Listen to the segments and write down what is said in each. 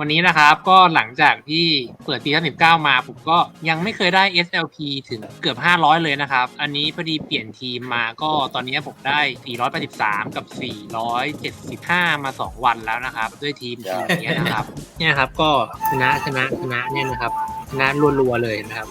วันนี้นะครับก็หลังจากที่เปิดซีซั่น19มาผมก็ยังไม่เคยได้ SLP ถึงเกือบ 500 เลยนะครับ อันนี้พอดีเปลี่ยนทีมมาก็ตอนนี้ผมได้ 483 กับ 475 มา 2 วันแล้วนะครับ ด้วยทีมทีมนี้นะครับ เนี่ยครับก็ชนะชนะชนะเนี่ยนะครับชนะรัวๆเลยนะครับ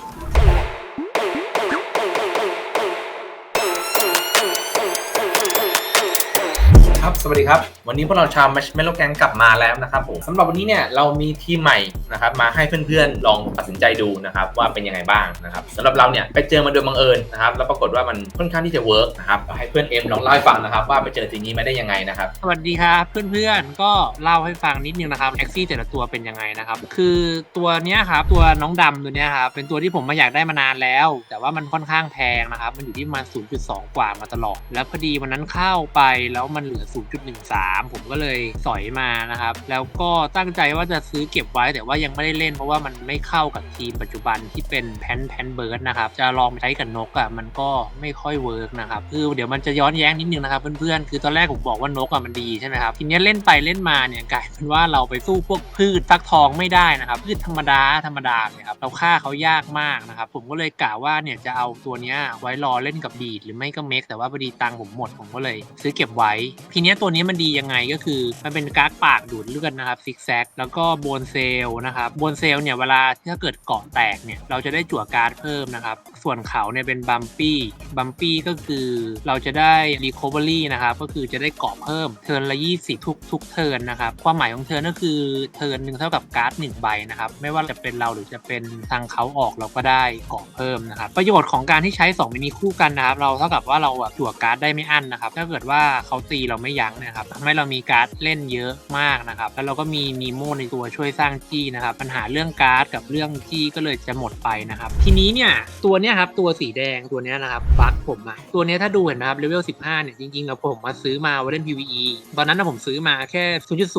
ครับ สวัสดีครับ วันนี้พวกเราชาว Marshmallow Gang กลับมาแล้วนะครับผมสำหรับวันนี้เนี่ยเรามีทีมใหม่นะครับมาให้เพื่อนๆลองตัดสินใจดูนะครับว่าเป็นยังไงบ้างนะครับสำหรับเราเนี่ยไปเจอมาโดยบังเอิญนะครับแล้วปรากฏว่ามันค่อนข้างที่จะเวิร์กนะครับให้เพื่อนเอ็มลองเล่าให้ฟังนะครับว่าไปเจอทีมนี้มาได้ยังไงนะครับสวัสดีครับเพื่อนๆก็เล่าให้ฟังนิดนึงนะครับแท็กซี่แต่ละตัวเป็นยังไงนะครับคือตัวเนี้ยครับตัวน้องดำตัวเนี้ยครับเป็นตัวที่ผมมาอยากได้มานานแล้ว แต่ว่ามันค่อนข้างแพงนะครับมันอยู่ที่ประมาณ0.2 กว่ามาตลอด แล้วพอดีวันนั้นเข้าไปแล้วมันเหลือ0.13 ผมก็เลยสอยมานะครับ แล้วก็ตั้งใจว่าจะซื้อเก็บไว้แต่ว่ายังไม่ได้เล่นเพราะว่ามันไม่เข้ากับทีมปัจจุบันที่เป็นแพนแพนเบิร์ดนะครับจะลองใช้กับนกอะมันก็ไม่ค่อยเวิร์กนะครับคือเดี๋ยวมันจะย้อนแย้งนิดนึงนะครับเพื่อนๆคือตอนแรกผมบอกว่านกอะมันดีใช่ไหมครับทีนี้เล่นไปเล่นมาเนี่ยกลายเป็นว่าเราไปสู้พวกพืชฟักทองไม่ได้นะครับพืชธรรมดาธรรมดาเนี่ยครับเราฆ่าเขายากมากนะครับผมก็เลยกะว่าเนี่ยจะเอาตัวเนี้ยไว้รอเล่นกับบีดหรือไม่ก็เมกแต่ว่าพอดีตังผมหมดผมก็เลยซื้อเก็บไว้ทีเนี้ยตัวนี้มันดียังไงก็คือ มันเป็นการ์ดปากดูดเลือดนะครับซิกแซกแล้วก็โบนเซลนะครับโบนเซลเนี่ยเวลาถ้าเกิดเกาะแตกเนี่ยเราจะได้จั่วการ์ดเพิ่มนะครับส่วนเขาเนี่ยเป็นบัมปี้บัมปี้ก็คือเราจะได้รีคอเวอรี่นะครับก็คือจะได้เกาะเพิ่มเทิร์นละ20ทุกทุกเทิร์นนะครับความหมายของเทิร์นก็คือเทิร์นหนึ่งเท่ากับการ์ดหนึ่งใบนะครับไม่ว่าจะเป็นเราหรือจะเป็นทางเขาออกเราก็ได้เกาะเพิ่มนะครับประโยชน์ของการที่ใช้2มินิคู่กันนะครับเราเท่ากับว่าเราแบบจั่วการ์ดได้ไม่อั้นนะครับถ้าเกิดว่าเขาตีเราไม่ยั้งนะครับทำให้เรามีการ์ดเล่นเยอะมากนะครับ แล้วเราก็มีนีโมในตัวช่วยสร้างจี้นะครับ ปัญหาเรื่องการ์ดกับเรื่องจี้ก็เลยจะหมดไปนะครับ ทีนี้เนี่ยตัวเนี้ยครับตัวสีแดงตัวเนี้ยนะครับบัคผมอะตัวเนี้ยถ้าดูเห็นนะครับเลเวล15เนี่ยจริงๆแล้วผมมาซื้อมาไว้เล่น PVE ตอนนั้นนะผมซื้อมาแค่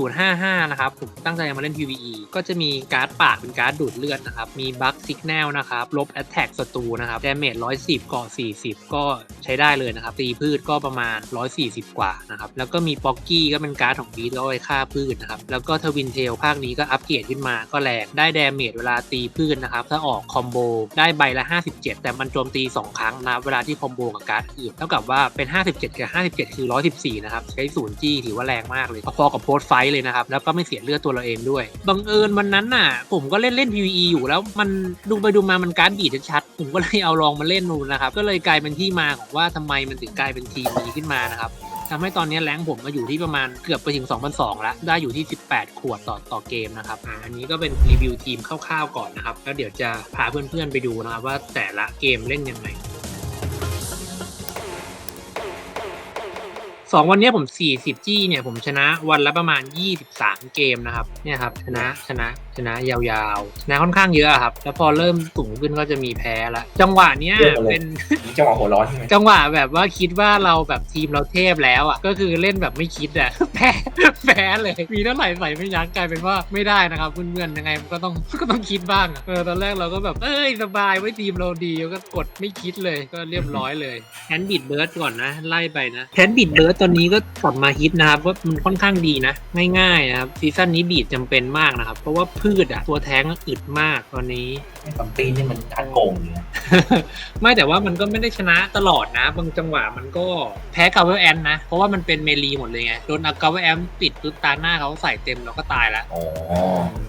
0.055 นะครับ ผมตั้งใจมาเล่น PVE ก็จะมีการ์ดปากเป็นการ์ดดูดเลือดนะครับ มีบัคซิกแนลนะครับ ลบแอตแทกศัตรูนะครับดาเมจ110ก่อ40 ก็ใช้ได้เลยนะครับ ตีพืชก็ประมาณ 140 กว่านะครับ แล้วก็มีป๊อกกี้ก็เป็นการ์ดของบีทก็เอาไว้ฆ่าพืชนะครับ แล้วก็ทวินเทลภาคนี้ก็อัปเกรดขึ้นมาก็แรงได้ดาเมจเวลาตีพืชนะครับ ถ้าออกคอมโบได้ใบละ 57 แต่มันโจมตี 2 ครั้งนะเวลาที่คอมโบกับการ์ดอื่นเท่ากับว่าเป็น 57 กับ 57 คือ 114 นะครับ ใช้ศูนย์จี้ถือว่าแรงมากเลยพอกับโพสไฟเลยนะครับ แล้วก็ไม่เสียเลือดตัวเราเองด้วยบังเอิญวันนั้นน่ะ ผมก็เล่นเล่น PVE อยู่แล้วมันดูไปดูมามันการ์ดบีดชัดผมก็เลยเอาลองมาเล่นดูนะครับก็เลยกลายเป็นที่มาของว่าทำไมมันถึงกลายเป็นทีมนี้ขึ้นมานะครับ ทำให้ตอนนี้แรงผมมาอยู่ที่ประมาณเกือบไปถึง 2,200แล้ว ได้อยู่ที่ 18 ขวดต่อต่อเกมนะครับอ่าอันนี้ก็เป็นรีวิวทีมคร่าวๆก่อนนะครับ แล้วเดี๋ยวจะพาเพื่อนๆไปดูนะครับว่าแต่ละเกมเล่นยังไง สองวันเนี้ยผม40จี้เนี่ยผมชนะวันละประมาณ23เกมนะครับเนี่ยครับชนะชนะชนะยาวๆชนะค่อนข้างเยอะอะครับ แล้วพอเริ่มสูงขึ้นก็จะมีแพ้ละจังหวะเนี้ยเยอะเลยเป็นมีจังหวะหัวร้อนใช่ไหมจังหวะแบบว่าคิดว่าเราแบบทีมเราเทพแล้วอะก็คือเล่นแบบไม่คิดอะแพ้แพ้เลยมีเท่าไหร่ใส่ไม่ยั้งกลายเป็นว่าไม่ได้นะครับเพื่อนๆยังไงมันก็ต้องก็ต้องคิดบ้างอะเออตอนแรกเราก็แบบเอ้ยสบายไว้ทีมเราดีก็กดไม่คิดเลยก็เรียบร้อยเลยแฮนด์บิดเบิร์ดก่อนนะไล่ไปนะแฮนด์บิดเบิร์ดตอนนี้ก็กลับมาฮิตนะครับว่ามันค่อนข้างดีนะ ง่ายๆนะครับซีซั่นนี้บีดจำเป็นมากนะครับ เพราะว่าพืชอะตัวแท้งอึดมากตอนนี้ ไอ้ซัมตีนี่มันการโกงอยู่นะไม่แต่ว่ามันก็ไม่ได้ชนะตลอดนะ บางจังหวะมันก็แพ้กาเวลแอนนะ เพราะว่ามันเป็นเมลีหมดเลยไง โดนกาเวลแอนปิดปุ๊บตาหน้าเขาใส่เต็มเราก็ตายแล้วอ๋อ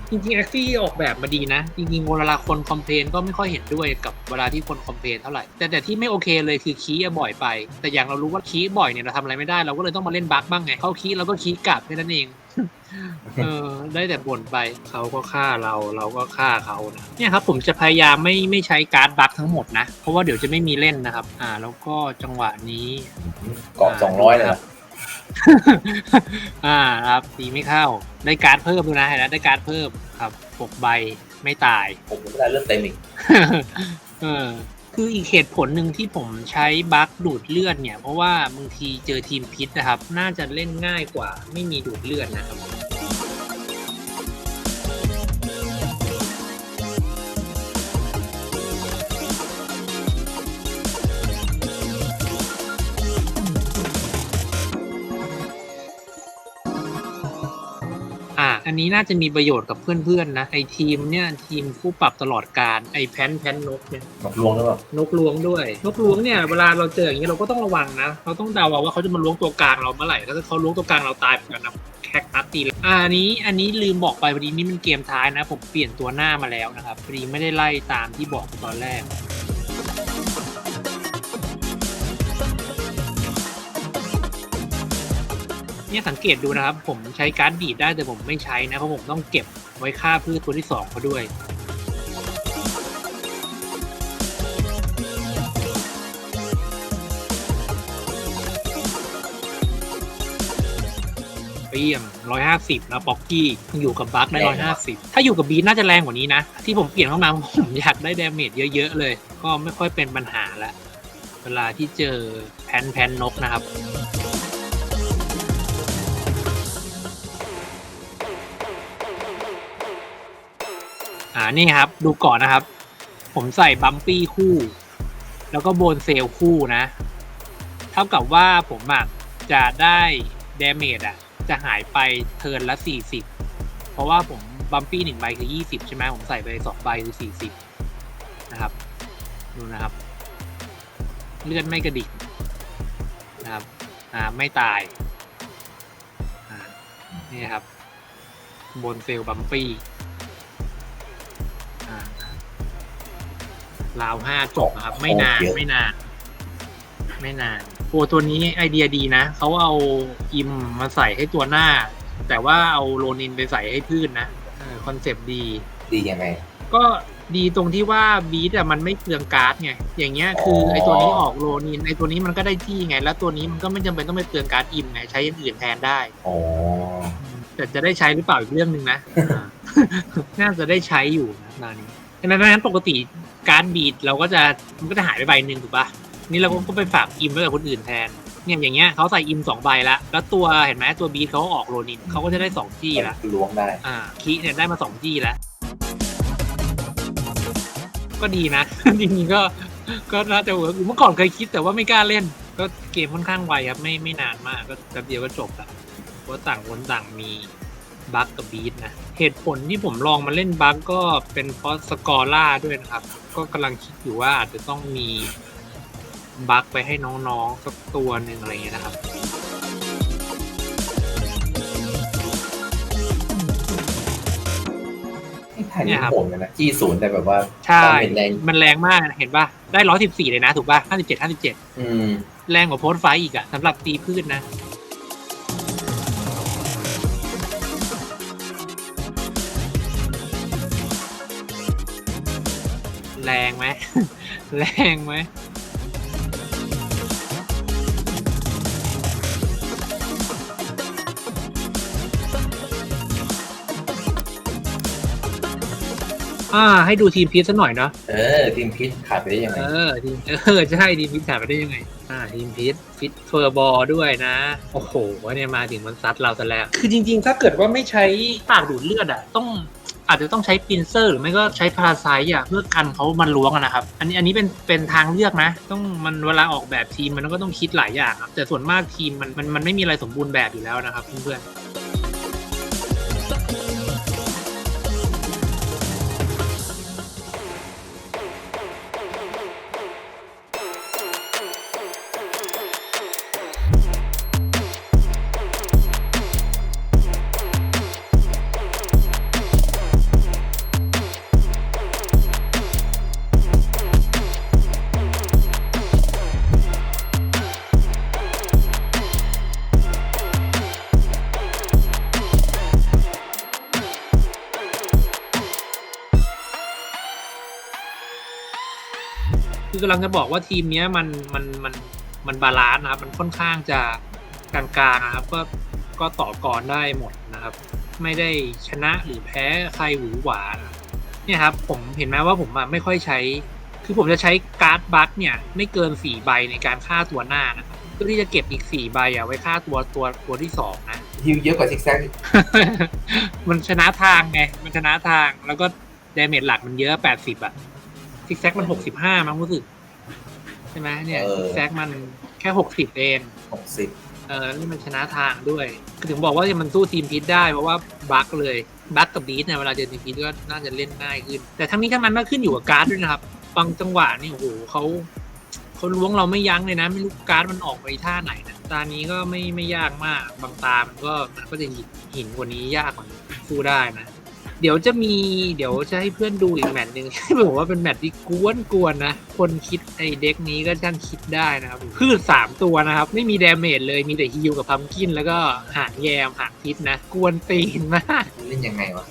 จริงๆแอคซี่ออกแบบมาดีนะ จริงๆเวลาคนคอมเพลนก็ไม่ค่อยเห็นด้วยกับเวลาที่คนคอมเพลนเท่าไหร่แต่แต่ที่ไม่โอเคเลยคือคีย์อะบ่อยไป แต่อย่างเรารู้ว่าคีย์บ่อยเนี่ยเราทำอะไรไม่ได้เราก็เลยต้องมาเล่นบั๊กบ้างไงเขาคีย์เราก็คีย์กลับแค่นั้นเองเออได้แต่บ่นไปเขาก็ฆ่าเราเราก็ฆ่าเขานะเนี่ยครับผมจะพยายามไม่ไม่ใช้การ์ดบัคทั้งหมดนะ เพราะว่าเดี๋ยวจะไม่มีเล่นนะครับ อ่า แล้วก็จังหวะนี้เกาะสองร้อยเลยเหรออ่าครับตีไม่เข้า ได้การ์ดเพิ่มดูนะเห็นไหมได้การ์ดเพิ่มครับหกใบไม่ตายผมไม่ได้เลือดเต็มอีกเออ คืออีกเหตุผลหนึ่งที่ผมใช้บัคดูดเลือดเนี่ย เพราะว่าบางทีเจอทีมพิษนะครับ น่าจะเล่นง่ายกว่าไม่มีดูดเลือดนะครับ อ่าอันนี้น่าจะมีประโยชน์กับเพื่อนๆนะไอทีมเนี่ยทีมผู้ปรับตลอดการไอแพนแพนนกเนี่ยนกลวงหรือเปล่านกล้วงด้วย นกล้วงเนี่ยเวลาเราเจออย่างนี้เราก็ต้องระวังนะเราต้องเดาเอาว่าเขาจะมาล้วงตัวกลางเราเมื่อไหร่ถ้าเขาล้วงตัวกลางเราตายเหมือนกันนะแคคตัสตีเลยอ่าอันนี้อันนี้ลืมบอกไปพอดีนี่มันเกมท้ายนะ ผมเปลี่ยนตัวหน้ามาแล้วนะครับพอดีไม่ได้ไล่ตามที่บอกตอนแรก เนี่ยสังเกตดูนะครับ ผมใช้การ์ดดีดได้แต่ผมไม่ใช้นะเพราะผมต้องเก็บไว้ฆ่าพืชตัวที่สองเขาด้วย เปี้ยงร้อยห้าสิบนะป๊อกกี้อยู่กับบัคได้ร้อยห้าสิบถ้าอยู่กับบีทน่าจะแรงกว่านี้นะ ที่ผมเปลี่ยนเข้ามาผมอยากได้ดาเมจเยอะๆเลย ก็ไม่ค่อยเป็นปัญหาแล้วเวลาที่เจอแพนแพนนกนะครับ อ่านี่ครับ ดูก่อนนะครับ ผมใส่บัมปี้คู่ แล้วก็โบนเซลคู่นะ เท่ากับว่าผมอะจะได้เดเมจอะจะหายไปเทิร์นละ 40 เพราะว่าผมบัมปี้หนึ่งใบคือ 20 ใช่ไหมผมใส่ไปสองใบคือ 40 นะครับ ดูนะครับ เลือดไม่กระดิกนะครับอ่าไม่ตายอ่านี่ครับ บนเซลบัมปี้ ราวห้าจบนะครับ ไม่นานไม่นาน ไม่นานโอ้ตัวนี้ไอเดียดีนะเขาเอาอิมมาใส่ให้ตัวหน้า แต่ว่าเอาโรนินไปใส่ให้พืชนะคอนเซปต์ดี ดียังไง ก็ดีตรงที่ว่าบีทอะมันไม่เปลืองการ์ดไงอย่างเงี้ยคือไอตัวนี้ออกโรนินไอตัวนี้มันก็ได้ที่ไง แล้วตัวนี้มันก็ไม่จำเป็นต้องไปเปลืองการ์ดอิมไงใช้อย่างอื่นแทนได้อ๋อแต่จะได้ใช้หรือเปล่าอีกเรื่องหนึ่งนะ น่าจะได้ใช้อยู่นะตอนนี้ดังนั้นปกติการดบีดเราก็จะมันก็จะหายไปใบหนึ่งถูกปะนี่เราก็ไปฝากอิมไว้กับคนอื่นแทนเนี่ยอย่างเงี้ยเขาใส่อิมสองใบละแล้วตัวเห็นไหมตัวบีดเขาออกโรนินเขาก็จะได้สองจี้ละล้วงได้ อ่าคีเนี่ยได้มาสองจี้แล้วก็ดีนะ จริงๆก็ก็น่าจะเวิร์กเมื่อก่อนเคยคิดแต่ว่าไม่กล้าเล่น ก็เกมค่อนข้างไวครับ ไม่ไม่นานมากก็แป๊บเดียวก็จบละเพราะต่างคนต่างมี บัคกับบีทนะ เหตุผลที่ผมลองมาเล่นบัคก็เป็นเพราะสกอร่าด้วยนะครับ ก็กำลังคิดอยู่ว่าอาจจะต้องมีบัคไปให้น้องๆสักตัวหนึ่งอะไรอย่างเงี้ยนะครับเนี่ยครับโหดกันนะ จี้ศูนย์แต่แบบว่าใช่ดาเมจแรงมันแรงมากเห็นป่ะ ได้ร้อยสิบสี่เลยนะ ถูกป่ะห้าสิบเจ็ดห้าสิบเจ็ดอืมแรงกว่าโพสต์ไฟท์อีกอะสำหรับตีพืชนะ แรงไหม อ่า ให้ดูทีมพีชสักหน่อยเนาะ เออ ทีมพิษขาดไปได้ยังไง เออทีมเออใช่ทีมพิษขาดไปได้ยังไง อ่าทีมพิษฟิตเฟอร์บอลด้วยนะ โอ้โหเนี่ยมาถึงมันซัดเราซะแล้ว คือจริงๆ ถ้าเกิดว่าไม่ใช้ปากดูดเลือดอะ ต้องอาจจะต้องใช้ปินเซอร์หรือไม่ก็ใช้พาราไซต์อะเพื่อกันเขามันล้วงอะนะครับ อันนี้อันนี้เป็นเป็นทางเลือกนะ ต้องมันเวลาออกแบบทีมมันก็ต้องคิดหลายอย่างครับแต่ส่วนมากทีมมันมันมันไม่มีอะไรสมบูรณ์แบบอยู่แล้วนะครับเพื่อนๆ คือกำลังจะบอกว่าทีมเนี้ยมันมันมันมันบาลานซ์นะครับมันค่อนข้างจะกลางๆนะครับก็ก็ต่อกรได้หมดนะครับ ไม่ได้ชนะหรือแพ้ใครหวือหวานะเนี่ยครับผมเห็นไหมว่าผมอะไม่ค่อยใช้ คือผมจะใช้การ์ดบัคเนี่ยไม่เกินสี่ใบในการฆ่าตัวหน้านะครับเพื่อที่จะเก็บอีกสี่ใบอะไว้ฆ่าตัวตัวตัวที่สองนะ ฮิวเยอะกว่าซิกแซกมันชนะทางไง มันชนะทางแล้วก็ดาเมจหลักมันเยอะแปดสิบอะ ซิกแซกมันหกสิบห้ามั้งรู้สึก ใช่ไหมเนี่ยซิกแซกมันแค่หกสิบเองหกสิบเออนี่มันชนะทางด้วยคือถึงบอกว่ามันสู้ทีมพิษได้เพราะว่าบัคเลยบัคกับบีทเนี่ยเวลาเจอทีมพิษก็น่าจะเล่นง่ายขึ้น แต่ทั้งนี้ทั้งนั้นก็ขึ้นอยู่กับการ์ดด้วยนะครับบางจังหวะนี่โอ้โหเขาเขาล้วงเราไม่ยั้งเลยนะ ไม่รู้การ์ดมันออกไปท่าไหนนะตานี้ก็ไม่ไม่ยากมากบางตามันก็มันก็จะหินหินกว่านี้ยากกว่านี้สู้ได้นะ เดี๋ยวจะมีเดี๋ยวจะให้เพื่อนดูอีกแมตช์หนึ่งบอกว่าเป็นแมตช์ที่กวนกวนๆนะ คนคิดไอ้เด็กนี้ก็ช่างคิดได้นะครับพืชสามตัวนะครับ ไม่มีดาเมจเลยมีแต่ฮิลกับพัมกิน แล้วก็หางแยมหางพิษนะ กวนตีนมาก เล่นยังไงวะ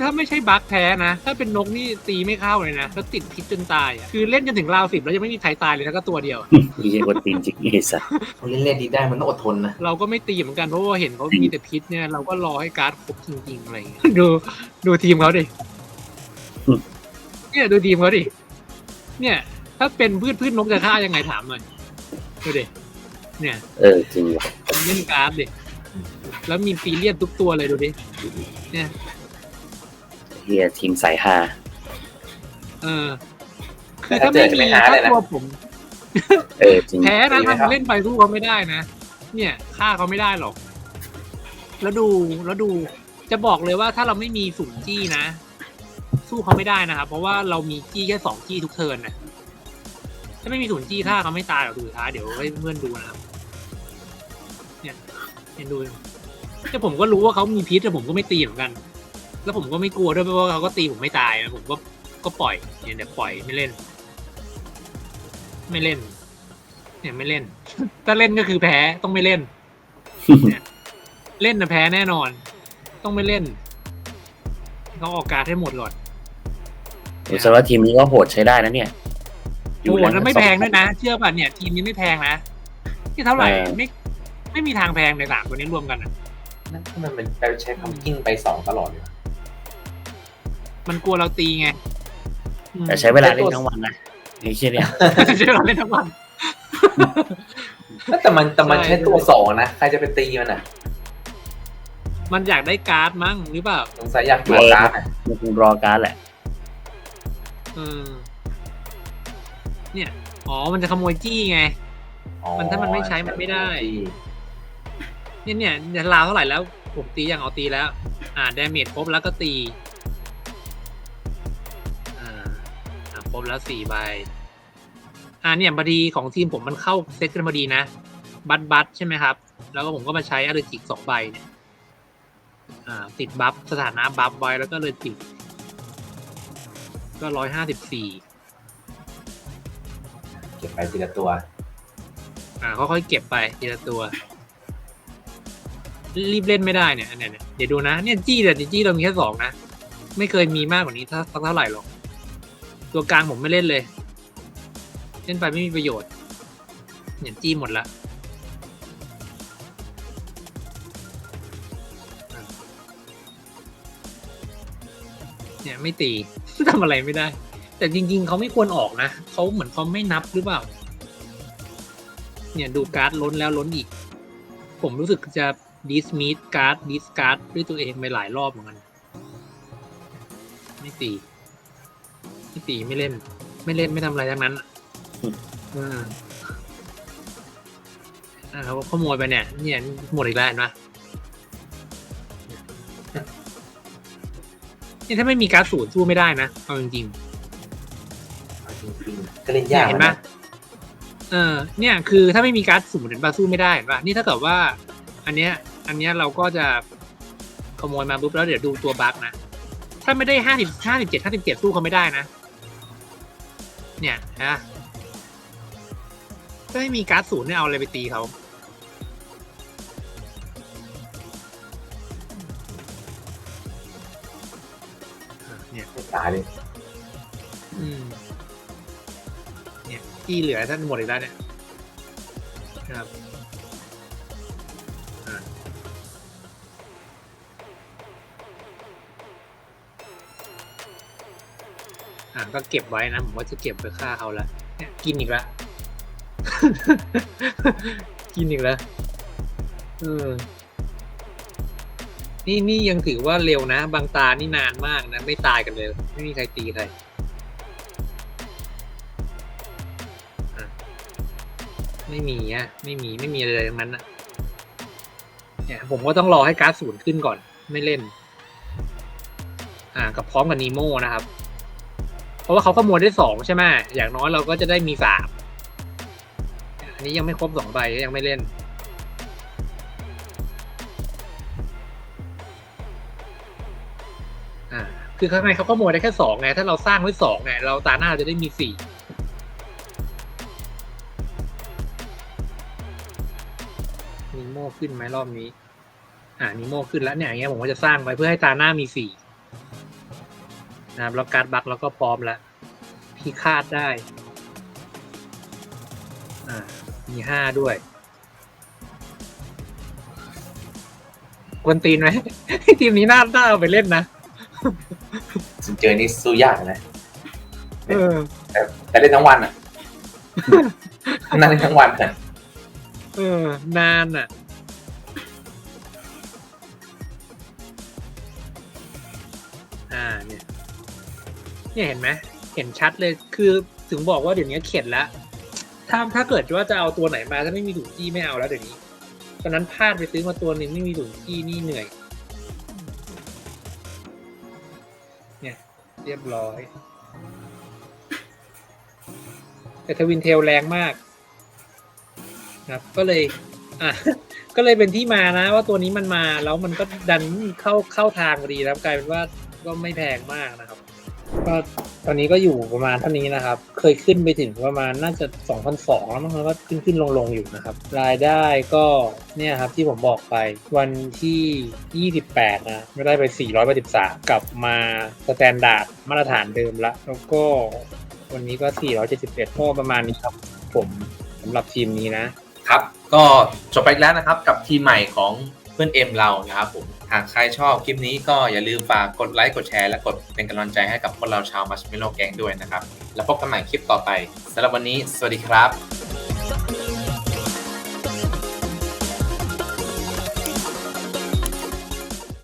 ถ้าไม่ใช่บั๊กแท้นะ ถ้าเป็นนกนี่ตีไม่เข้าเลยนะแล้วติดพิษจนตายอะคือเล่นจนถึงราวสิบแล้วยังไม่มีใครตายเลยแล้วก็ตัวเดียวนี่ใช่คนตีนจริงไอ้สัสคนเล่นเล่นดีได้มันต้องอดทนนะเราก็ไม่ตีเหมือนกันเพราะว่าเห็นเขามีแต่พิษเนี่ยเราก็รอให้การ์ดครบจริงๆอะไรอย่างเงี้ยดูดูทีมเขาดิเนี่ยดูทีมเขาดิเนี่ย ถ้าเป็นพืชพืชนกจะฆ่ายังไงถามหน่อยดูดิเนี่ย เออจริงว่ะเล่นการ์ดดิ แล้วมีฟีเลียนทุกตัวเลยดูดิ เนี่ย เฮียทีมสายฮา เออ คือถ้าไม่มีถ้าตัวผม เออจริงแพ้นะทำเล่นไปสู้เขาไม่ได้นะ เนี่ยฆ่าเขาไม่ได้หรอก แล้วดูแล้วดู จะบอกเลยว่าถ้าเราไม่มีสุนจี้นะ สู้เขาไม่ได้นะครับเพราะว่าเรามีจี้แค่สองจี้ทุกเทิร์นนะถ้าไม่มีสุนจี้ฆ่าเขาไม่ตายหรอกดูสุดท้ายเดี๋ยวให้เพื่อนดูนะครับเนี่ยเห็นดูแต่ผมก็รู้ว่าเขามีพิษแต่ผมก็ไม่ตีเหมือนกัน แล้วผมก็ไม่กลัวด้วยเพราะว่าเขาก็ตีผมไม่ตายนะผมก็ก็ปล่อยเนี่ยเดี๋ยวปล่อยไม่เล่น ไม่เล่น เนี่ยไม่เล่น ถ้าเล่นก็คือแพ้ต้องไม่เล่นเนี่ยเล่นนะแพ้แน่นอน ต้องไม่เล่นต้องออกการดให้หมดก่อนผมว่าทีมนี้ก็โหดใช้ได้นะเนี่ยโอ้โหแล้วไม่แพงด้วยนะ เชื่อป่ะเนี่ย ทีมนี้ไม่แพงนะที่เท่าไหร่ไม่ไม่มีทางแพงในสามตัวนี้รวมกันอะนั่นทำไมมันไปใช้พัมกิ้งไปสองตลอดเลยวะ มันกลัวเราตีไงอืมแต่ใช้เวลาเล่นทั้งวันนะไอ้เชี่ยเนี่ย ใช้เราเล่นทั้งวัน แต่มันแต่มันใช่ ใช้ตัวสองนะ ใครจะไปตีมันอะมันอยากได้การ์ดมั้งหรือเปล่าสงสัยอยากตัวการ์ดอะมันคงรอการดแหละ เออเนี่ย อ๋อ มันจะขโมยจี้ไง อ๋อมันถ้ามันไม่ใช้มันไม่ได้ เนี่ยเนี่ยเนี่ยลาวเท่าไหร่แล้วผมตีอย่างเอาตีแล้ว อ่าดาเมจครบแล้วก็ตี บแล้วสี่ใบ อ่าเนี่ยพอดีของทีมผมมันเข้าเซตกันพอดีนะ บัตบัตใช่ไหมครับ แล้วก็ผมก็มาใช้อ l ลจิกสองใบเนี่ยอ่าติดบัฟสถานะบัฟไว้แล้วก็เลยติด ก็ร้อยห้าสิบสี่เก็บไปทีละตัว อ่าค่อยๆเก็บไปทีละตัว รีบเล่นไม่ได้เนี่ยอันเนี้ยเนี่ยเดี๋ยวดูนะ เนี่ยจี้แต่จี้เรามีแค่สองนะ ไม่เคยมีมากกว่านี้ถ้าสักเท่าไหร่หรอก ตัวกลางผมไม่เล่นเลย เล่นไปไม่มีประโยชน์เนี่ยจี้หมดละอะเนี่ยไม่ตีทำอะไรไม่ได้ แต่จริง ๆ เขาไม่ควรออกนะเขาเหมือนเขาไม่นับหรือเปล่า เนี่ยดูการ์ดล้นแล้วล้นอีก ผมรู้สึกจะดิสมิดการ์ดดิสการ์ดด้วยตัวเองไปหลายรอบเหมือนกัน ไม่ตี ไม่ตีไม่เล่น ไม่เล่นไม่ทำอะไรทั้งนั้นอะอืมอ่าอ่าเขาขโมยไปเนี่ยเนี่ยหมดอีกแล้วเห็นปะนี่ถ้าไม่มีการ์ดสูตรสู้ไม่ได้นะเอาจริงๆเอาจริงๆก็เล่นเนี่ยยากเห็นปะเออ เนี่ยคือถ้าไม่มีการ์ดสุ่มเห็นปะสู้ไม่ได้เห็นปะนี่ถ้าเกิดว่า อันเนี้ย อันเนี้ยเราก็จะขโมยมาปุ๊บแล้วเดี๋ยวดูตัวบั๊กนะถ้าไม่ได้ห้าสิบห้าสิบเจ็ดห้าสิบเจ็ดสู้เขาไม่ได้นะ เนี่ยฮะถ้าไม่มีการ์ดศูนย์เนี่ยเอาอะไรไปตีเขาอะเนี่ยไม่ตายเลยอืมเนี่ยที่เหลือท่านหมดอีกแล้วเนี่ยครับ อ่าก็เก็บไว้นะ ผมว่าจะเก็บไปฆ่าเขาล้วเนี่ยกินอีกล้วกินอีกล้วเออ นี่นี่ยังถือว่าเร็วนะ บางตานี่นานมากนะ ไม่ตายกันเลย ไม่มีใครตีใครไม่มีอะไม่มีไม่มีอะไรทั้งนั้นอะเนี่ยผมก็ต้องรอให้การ์ดศูนย์ขึ้นก่อน ไม่เล่น อ่ากับพร้อมกับนีโมนะครับ ราะว่าเขาขโมยได้สองใช่ไหมอย่างน้อยเราก็จะได้มีสามอันนี้ยังไม่ครบสองใบยังไม่เล่น อ่า คือข้างในเขาขโมยได้แค่สองไง ถ้าเราสร้างไว้สองไง เราตาหน้าจะได้มีสี่นิโมขึ้นไหมรอบนี้ อ่านิโมขึ้นแล้วเนี่ยอย่างเงี้ยผมก็จะสร้างไว้เพื่อให้ตาหน้ามีสี่ นะครับแล้วการ์ดบัคแล้วก็พร้อมแล้วพิฆาตได้ อ่า มีห้าด้วยกวนตีนไหม ทีมนี้น่าน่าเอาไปเล่นนะสินเจอนี่สู้ยากนะเออ แต่แต่เล่นทั้งวันอะ นั่งเล่นทั้งวันอะเออ นานอะ เนี่ยเห็นไหมเห็นชัดเลยคือถึงบอกว่าเดี๋ยวนี้เข็ดแล้วถ้าถ้าเกิดว่าจะเอาตัวไหนมาถ้าไม่มีถุงที่ไม่เอาแล้วเดี๋ยวนี้ตอนนั้นพลาดไปซื้อมาตัวหนึ่งไม่มีถุงที่นี่เหนื่อย เนี่ย เรียบร้อย แต่ทวินเทลแรงมากครับ ก็เลยอะก็เลยเป็นที่มานะ ว่าตัวนี้มันมาแล้วมันก็ดันเข้าเข้าทางพอดีแล้วกลายเป็นว่าก็ไม่แพงมากนะครับ ก็ตอนนี้ก็อยู่ประมาณเท่านี้นะครับ เคยขึ้นไปถึงประมาณน่าจะสองพันสองแล้วมั้งครับก็ขึ้นขึ้นลงลงอยู่นะครับ รายได้ก็เนี่ยครับที่ผมบอกไปวันที่ 28 นะไม่ได้ไป 483 กลับมาสแตนดาร์ดมาตรฐานเดิมละ แล้วก็วันนี้ก็ 471ก็ประมาณนี้ครับ ผมสำหรับทีมนี้นะครับ ก็จบไปแล้วนะครับกับทีมใหม่ของ พื่อนเอ็มเรานะครับผมหากใครชอบคลิปนี้ก็อย่าลืมฝากกดไลค์กดแชร์และกดเป็นกำลังใจให้กับพวกเราชาวมัชเมโลแกงด้วยนะครับ แล้วพบกันใหม่คลิปต่อไปสำหรับวันนี้ สวัสดีครับ